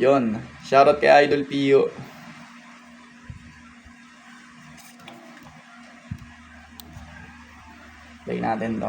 Yon, shoutout kay Idol Pio. Play natin to.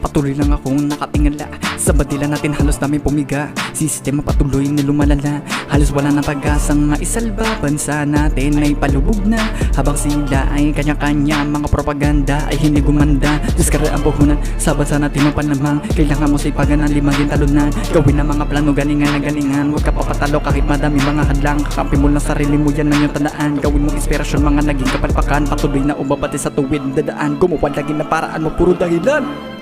Patuloy lang akong nakatingala. Sa badila natin halos namin pumiga. Sistema patuloy na lumalala. Halos wala na pag-asang maisalba. Bansa natin ay palubog na. Habang sila ay kanya-kanya Mga propaganda ay hindi gumanda Diskarte ang puhunan sa bansa natin mapanlamang Kailangan mo sa ipagan ng limagin talunan. Gawin ang mga plano galingan na galingan Huwag ka papatalo kahit madami mga hadlang. Kakampi mo lang sarili mo yan ang iyong tandaan. Gawin mong inspirasyon mga naging kapalpakan. Patuloy na umabati sa tuwid dadaan. Gumawa lagi na paraan mo puro dahilan